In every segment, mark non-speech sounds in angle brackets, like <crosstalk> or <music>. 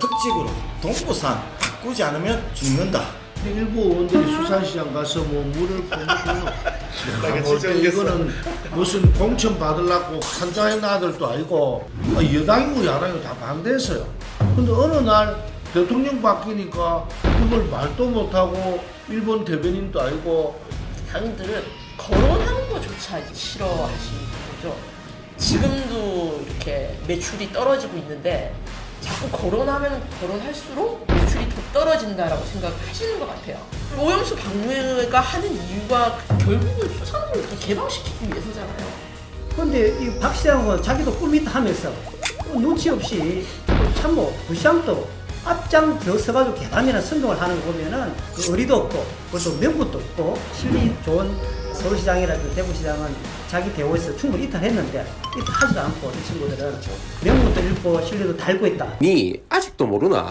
특집으로 동부산 바꾸지 않으면 죽는다. 일부 의원들이 수산시장 가서 뭐 물을. 내가 <laughs> 뭐 이거는 무슨 공천 받으려고 한자의 아들도 아니고 아, 여당이고 야당이고 다 반대했어요. 근데 어느 날 대통령 바뀌니까 그걸 말도 못하고 일본 대변인도 아니고 당인들은 거론하는 것조차 이제 싫어하시는 거죠. 지금도 이렇게 매출이 떨어지고 있는데 자꾸 거론하면 거론할수록 매출이 더 떨어진다라고 생각하시는 것 같아요. 오염수 박물가 하는 이유가 결국은 수산업을 더 개방시키기 위해서잖아요. 근데 이 박 시장은 자기도 꿈이 있다 하면서 눈치 없이 참모 부시장도 앞장 들어서가지고 개발이나 선동을 하는 거 보면은 그 의리도 없고 그것도 명분도 없고 실리 좋은 서울시장이라든지 대구시장은 자기 대우에서 충분히 이탈했는데 이탈하지도 않고 이 친구들은 명분도 잃고 실리도 달고 있다. 니 아직도 모르나?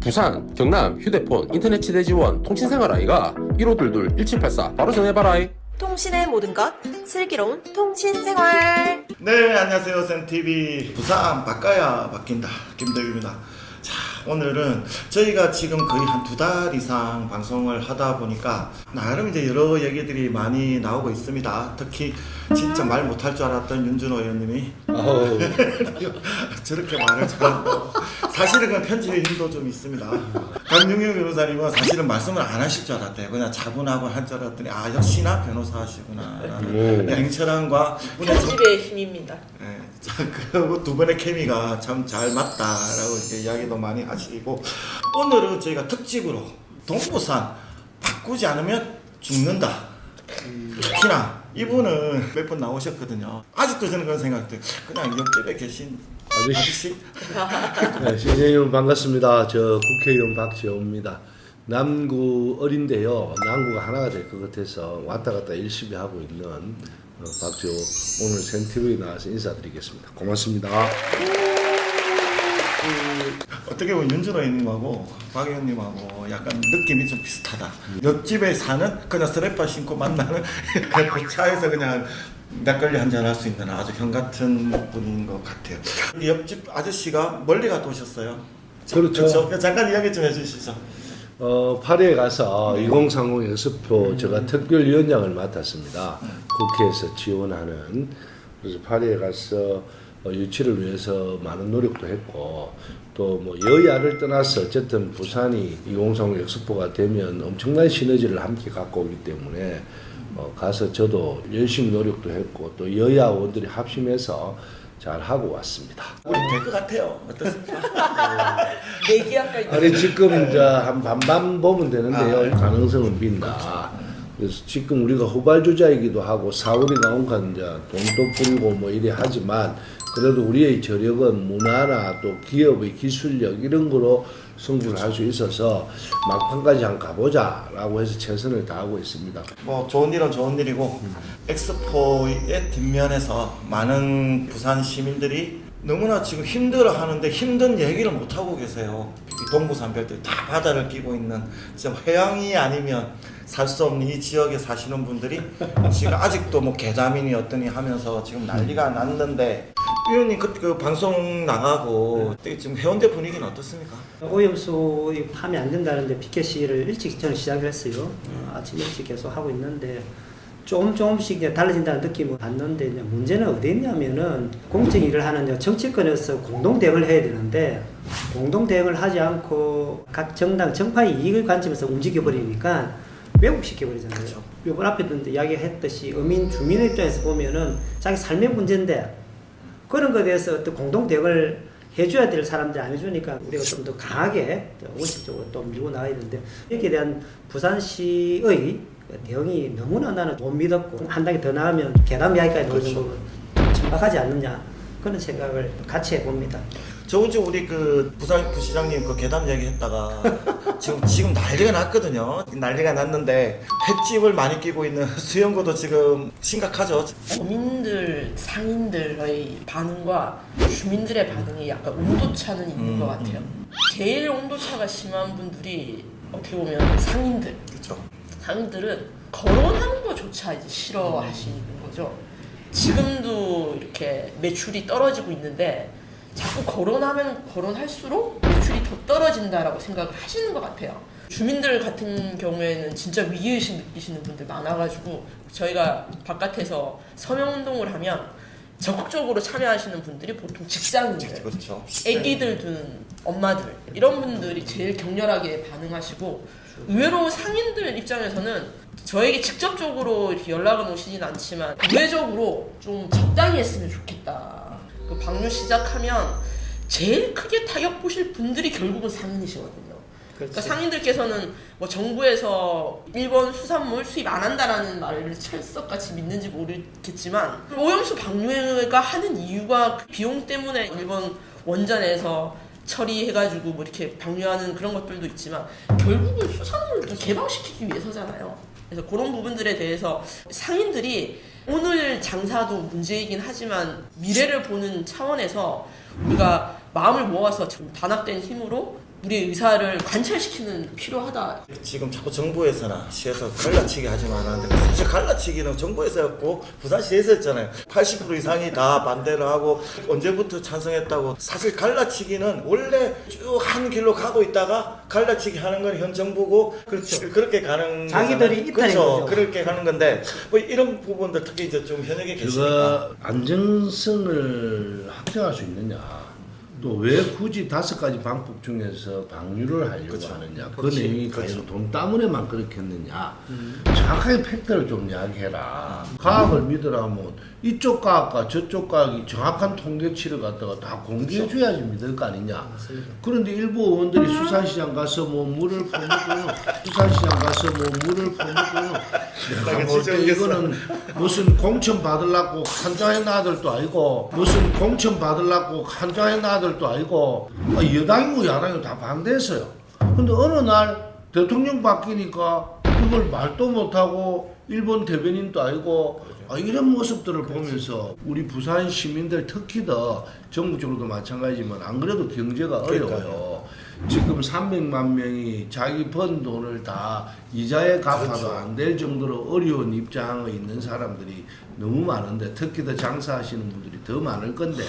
부산, 경남, 휴대폰, 인터넷 치대 지원, 통신생활 아이가 1522 1784 바로 전해봐라 통신의 모든 것 슬기로운 통신 생활. 네, 안녕하세요. 쌤TV 부산 바꿔야 바뀐다. 김덕입니다. 자, 오늘은 저희가 지금 거의 한 두 달 이상 방송을 하다 보니까 나름 이제 여러 얘기들이 많이 나오고 있습니다. 특히 진짜 말 못할 줄 알았던 윤준호 의원님이 <laughs> 저렇게 말을 잘한다고. 사실은 그냥 편집의 힘도 좀 있습니다. 강용영 변호사님은 사실은 말씀을 안 하실 줄 알았대요. 그냥 차분하고 할줄 알았더니 아 역시나 변호사 하시구나. 라는 냉철함과 편집의 힘입니다. 예, 자, 그리고 두 분의 케미가 참 잘 맞다라고 이렇게 이야기도 많이 하시고 오늘은 저희가 특집으로 동부산 바꾸지 않으면 죽는다. 특히나 이분은 몇 번 나오셨거든요. 아직도 저는 그런 생각들. 그냥 옆집에 계신 아저씨. 아저씨. <laughs> 네, 신생님 반갑습니다. 저 국회의원 박지호입니다. 남구 어린데요. 남구가 하나가 될 것 같아서 왔다 갔다 열심히 하고 있는 어, 박지호 오늘 센티브에 나와서 인사드리겠습니다. 고맙습니다. 어떻게 보면 윤준호 의원님하고 박 의원님하고 약간 느낌이 좀 비슷하다. 옆집에 사는 그냥 스레파 신고 만나는 <laughs> 그 차에서 그냥 막걸리 한잔 할 수 있는 아주 형 같은 분인 것 같아요. 이 옆집 아저씨가 멀리 갔다 오셨어요. 그렇죠. 그렇죠. 잠깐 이야기 좀 해주시죠. 어, 파리에 가서 2030 연습표 제가 특별위원장을 맡았습니다. 국회에서 지원하는 그래서 파리에 가서 어, 유치를 위해서 많은 노력도 했고 또 뭐 여야를 떠나서 어쨌든 부산이 2030 역습포가 되면 엄청난 시너지를 함께 갖고 오기 때문에 어, 가서 저도 열심히 노력도 했고 또 여야 의원들이 합심해서 잘 하고 왔습니다. 우리 될 것 같아요. 어떻습니까? 내기약까지 아니 지금 이제 한 반반 보면 되는데요. 아, 네. 가능성은 빈다. 그래서 지금 우리가 후발주자이기도 하고 사우리가 온간 이제 돈도 뿌리고 뭐 이래 하지만 그래도 우리의 저력은 문화나 또 기업의 기술력 이런 거로 승부를 할 수 있어서 막판까지 한번 가보자라고 해서 최선을 다하고 있습니다. 뭐 좋은 일은 좋은 일이고 엑스포의 뒷면에서 많은 부산 시민들이 너무나 지금 힘들어 하는데 힘든 얘기를 못 하고 계세요. 이 동부산별들 다 바다를 끼고 있는 진짜 해양이 아니면 살 수 없는 이 지역에 사시는 분들이 지금 아직도 뭐 계자민이 어떠니 하면서 지금 난리가 났는데 위원님 그, 그 방송 나가고 지금 해운대 분위기는 어떻습니까? 오염수 파면 안 된다는데 피켓시를 일찍 저는 시작을 했어요. 어, 아침 일찍 계속 하고 있는데 조금 조금씩 이제 달라진다는 느낌을 받는데 이제 문제는 어디 있냐면은 공적 일을 하는 정치권에서 공동 대응을 해야 되는데 공동 대응을 하지 않고 각 정당 정파의 이익을 관점에서 움직여 버리니까 왜곡시켜 버리잖아요. 그렇죠. 이번 앞에도 이야기했듯이 어민 주민의 입장에서 보면은 자기 삶의 문제인데 그런 것에 대해서 어떤 공동 대응을 해줘야 될 사람들이 안 해주니까 우리가 좀 더 강하게 원칙적으로 또 밀고 나가야 되는데 여기에 대한 부산시의 대응이 너무나 나는 못 믿었고 한 단계 더 나가면 계단 이야기까지 나올 그렇죠. 정도로 천박하지 않느냐 그런 생각을 같이 해봅니다. 저번 주 우리 그 부산 부시장님 그 계단 얘기했다가 <laughs> 지금 지금 난리가 났거든요. 난리가 났는데 횟집을 많이 끼고 있는 <laughs> 수영고도 지금 심각하죠. 어민들, 상인들의 반응과 주민들의 반응이 약간 온도차는 있는 음, 것 같아요. 음. 제일 온도차가 심한 분들이 어떻게 보면 상인들. 그렇죠. 상인들은 거론하는 것조차 이제 싫어하시는 거죠. 지금도 이렇게 매출이 떨어지고 있는데 자꾸 거론하면 거론할수록 매출이 더더 떨어진다라고 생각을 하시는 것 같아요. 주민들 같은 경우에는 진짜 위기의식 느끼시는 분들 많아가지고 저희가 바깥에서 서명운동을 하면 적극적으로 참여하시는 분들이 보통 직장인들, 그렇죠. 애기들 둔 엄마들 이런 분들이 제일 격렬하게 반응하시고 의외로 상인들 입장에서는 저에게 직접적으로 이렇게 연락은 오시진 않지만 우회적으로 좀 적당히 했으면 좋겠다. 그 방류 시작하면 제일 크게 타격 보실 분들이 결국은 상인이시거든요. 그러니까 상인들께서는 뭐 정부에서 일본 수산물 수입 안 한다라는 말을 철석같이 믿는지 모르겠지만 오염수 방류가 하는 이유가 그 비용 때문에 일본 원전에서 처리해가지고 뭐 이렇게 방류하는 그런 것들도 있지만 결국은 수산물을 또 개방시키기 위해서잖아요. 그래서 그런 부분들에 대해서 상인들이 오늘 장사도 문제이긴 하지만 미래를 보는 차원에서 우리가 마음을 모아서 좀 단합된 힘으로 우리의 의사를 관철시키는 필요하다. 지금 자꾸 정부에서나 시에서 갈라치기 하지 말라는데 사실 갈라치기는 정부에서 했고 부산시에서 했잖아요. 80% 이상이 다 반대를 하고 언제부터 찬성했다고 사실 갈라치기는 원래 쭉 한 길로 가고 있다가 갈라치기 하는 건 현 정부고 그렇죠. 그렇게 가는 자기들이. 이탈인 그렇죠. 거죠. 그렇게 가는 건데 뭐 이런 부분들 특히 이제 좀 현역에 계시니까 제가 안정성을 확정할 수 있느냐 또 왜 굳이 다섯 가지 방법 중에서 방류를 하려고 그쵸. 하느냐 그 그렇지. 내용이 그렇죠. 과연 돈 때문에만 그렇게 했느냐 정확하게 팩트를 좀 이야기해라 과학을 믿으라면 이쪽 과학과 저쪽 과학이 정확한 통계치를 갖다가 다 공개해줘야지 믿을 거 아니냐. 그런데 일부 의원들이 수산시장 가서 뭐 물을 퍼먹고요. 수산시장 가서 뭐 물을 퍼먹고요. 내가 나게 볼때 지적했어. 이거는 무슨 공천 받으려고 한장의 아들도 아니고 무슨 공천 받으려고 한장의 아들도 아니고 아, 여당이고 야당이고 다 반대했어요. 근데 어느 날 대통령 바뀌니까 이걸 말도 못하고 일본 대변인도 아니고 아, 이런 모습들을 보면서 우리 부산 시민들 특히 더 전국적으로도 마찬가지지만 안 그래도 경제가 어려워요. 지금 300만 명이 자기 번 돈을 다 이자에 갚아도 안될 정도로 어려운 입장에 있는 사람들이 너무 많은데 특히 더 장사하시는 분들이 더 많을 건데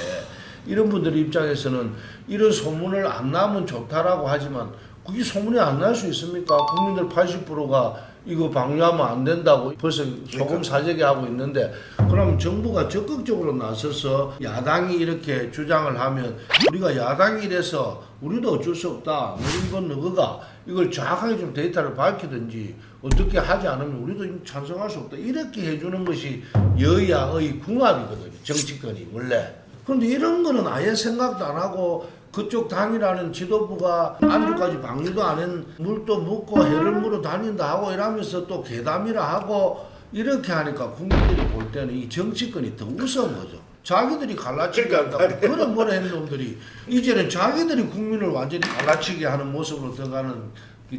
이런 분들 입장에서는 이런 소문을 안 나면 좋다라고 하지만 그게 소문이 안 날 수 있습니까? 국민들 80%가 이거 방류하면 안 된다고 벌써 소금 사재기 하고 있는데 그럼 정부가 적극적으로 나서서 야당이 이렇게 주장을 하면 우리가 야당이 이래서 우리도 어쩔 수 없다. 우리 이건 너가 이걸 정확하게 좀 데이터를 밝히든지 어떻게 하지 않으면 우리도 찬성할 수 없다. 이렇게 해주는 것이 여야의 궁합이거든요. 정치권이 원래. 그런데 이런 거는 아예 생각도 안 하고 그쪽 당이라는 지도부가 안주까지 방류도 안 한 물도 묻고 해를 물어 다닌다 하고 이러면서 또 괴담이라 하고 이렇게 하니까 국민들이 볼 때는 이 정치권이 더 우스운 거죠. 자기들이 갈라치기 그러니까 한다고 그런 뭐라 했는 놈들이 이제는 자기들이 국민을 완전히 갈라치기 하는 모습으로 들어가는 게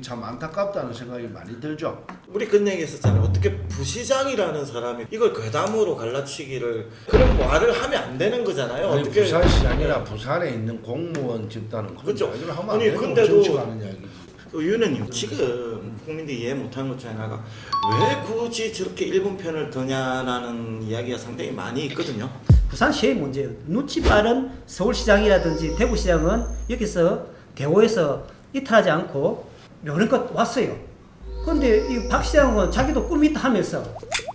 참 안타깝다는 생각이 많이 들죠. 우리 그런 얘기 했었잖아요. 어떻게 부시장이라는 사람이 이걸 괴담으로 갈라치기를 그런 말을 하면 안 되는 거잖아요. 아니, 어떻게 부산시장이나 부산에 있는 공무원 집단은 그런. 이야기를 하면 안 아니, 되는 근데도- 정치가 하는 이야기지. 그 지금 국민들이 이해 못하는 것 중에 하나가 왜 굳이 저렇게 일본 편을 드냐라는 이야기가 상당히 많이 있거든요. 부산시의 문제예요. 눈치 빠른 서울시장이라든지 대구시장은 여기서 대호에서 이탈하지 않고 묘령껏 왔어요. 근데 이 박 시장은 자기도 꿈이 있다 하면서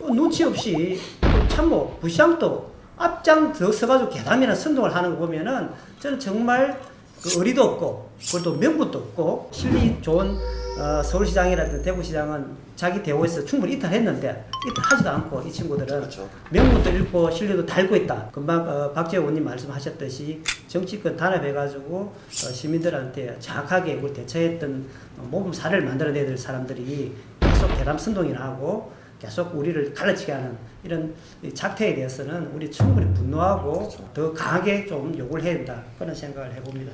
어, 눈치 없이 또 참모 부시장도 앞장 서가지고 계담이나 선동을 하는 거 보면은 저는 정말 그 의리도 없고 그것도 명분도 없고 실리 좋은 어, 서울시장이라든지 대구시장은 자기 대우에서 충분히 이탈했는데 이탈하지도 않고 이 친구들은 그렇죠. 명분도 읽고 신뢰도 달고 있다. 금방 어, 박재호 의원님 말씀하셨듯이 정치권 단합해가지고 어, 시민들한테 정확하게 우리 대처했던 어, 모범 사례를 만들어내야 될 사람들이 계속 대담 선동이나 하고 계속 우리를 갈라치게 하는 이런 이 작태에 대해서는 우리 충분히 분노하고 더 강하게 좀 요구를 해야 된다. 그런 생각을 해봅니다.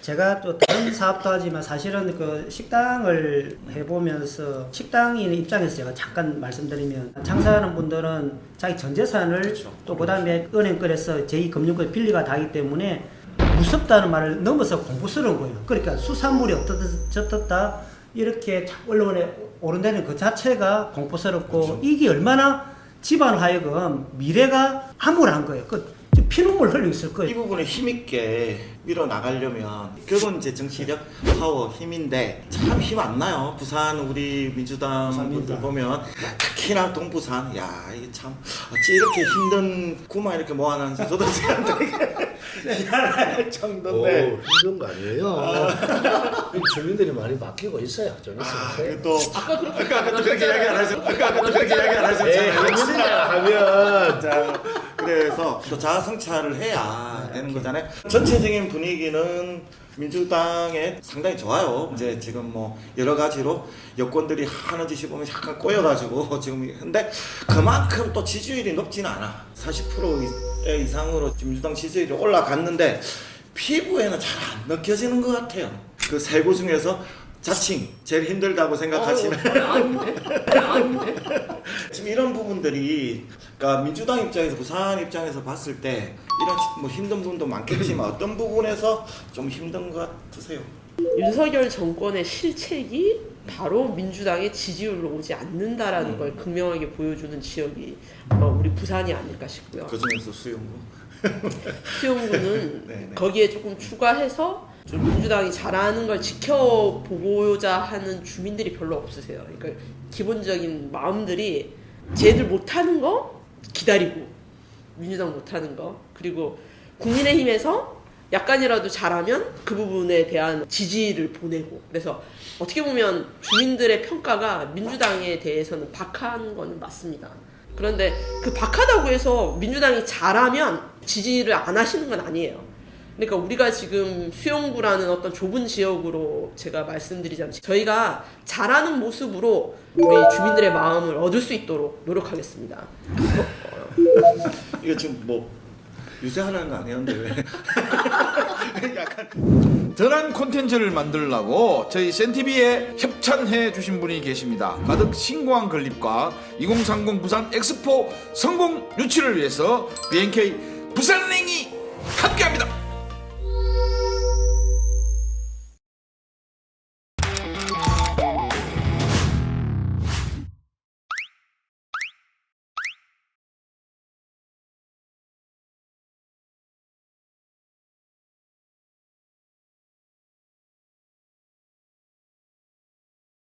제가 또 다른 사업도 하지만 사실은 그 식당을 해보면서 식당인 입장에서 제가 잠깐 말씀드리면 장사하는 분들은 자기 전 재산을 또 그다음에 은행 거래서 제2금융권 빌리가 다기 때문에 무섭다는 말을 넘어서 공부스러운 거예요. 그러니까 수산물이 어떻다 저떻다 이렇게 언론에 오른다는 그 자체가 공포스럽고 이게 얼마나 집안 하여금 미래가 암울한 거예요. 그 피눈물 흘리고 있을 이 거예요. 부분을 힘있게 밀어 나가려면 결국은 이제 정치력, 파워, 힘인데 참 힘 안 나요. 부산 우리 민주당 부산 분들 민주당. 보면 특히나 동부산 야 이게 참 어찌 이렇게 힘든 구만 이렇게 모아놨는지 저도 지금 되게 미안할 오, 정도인데 힘든 거 아니에요? <laughs> 주민들이 많이 바뀌고 있어요. 좀 아. 그또 아까 그렇게 아까 또 그렇게 이야기 안 하셨 아까 또 그렇게 이야기 안 에이, 하셨잖아요. 하면 자, 그래서 또 자아 성찰을 해야 되는 거잖아요. 전체적인 분위기는 민주당에 상당히 좋아요. 이제 지금 뭐 여러 가지로 여권들이 하는 짓이 보면 약간 꼬여가지고 <laughs> 지금 근데 그만큼 또 지지율이 높지는 않아. 40% 이상으로 민주당 지지율이 올라갔는데 피부에는 잘 안 느껴지는 것 같아요. 그 세 구 중에서 자칭 제일 힘들다고 생각하시는 어, 아닌데? 아닌데? <laughs> 지금 이런 부분들이 그러니까 민주당 입장에서 부산 입장에서 봤을 때 이런 뭐 힘든 부분도 많겠지만 <laughs> 어떤 부분에서 좀 힘든 것 같으세요? 윤석열 정권의 실책이 바로 민주당의 지지율로 오지 않는다라는 음. 걸 극명하게 보여주는 지역이 아마 우리 부산이 아닐까 싶고요. 그 중에서 수용구. 수용구는 <laughs> 네, 네. 거기에 조금 추가해서 좀 민주당이 잘하는 걸 지켜보고자 하는 주민들이 별로 없으세요. 그러니까 기본적인 마음들이 쟤들 못하는 거 기다리고 민주당 못하는 거 그리고 국민의힘에서 약간이라도 잘하면 그 부분에 대한 지지를 보내고 그래서 어떻게 보면 주민들의 평가가 민주당에 대해서는 박한 거는 맞습니다. 그런데 그 박하다고 해서 민주당이 잘하면 지지를 안 하시는 건 아니에요. 그러니까 우리가 지금 수용구라는 어떤 좁은 지역으로 제가 말씀드리자면 저희가 잘하는 모습으로 우리 주민들의 마음을 얻을 수 있도록 노력하겠습니다. 이거 지금 뭐 유세하는 거 아니었는데 왜? <laughs> 약간 덜한 콘텐츠를 만들려고 저희 센티비에 협찬해 주신 분이 계십니다. 가득 신고한 건립과 2030 부산 엑스포 성공 유치를 위해서 BNK 부산은행이 함께합니다.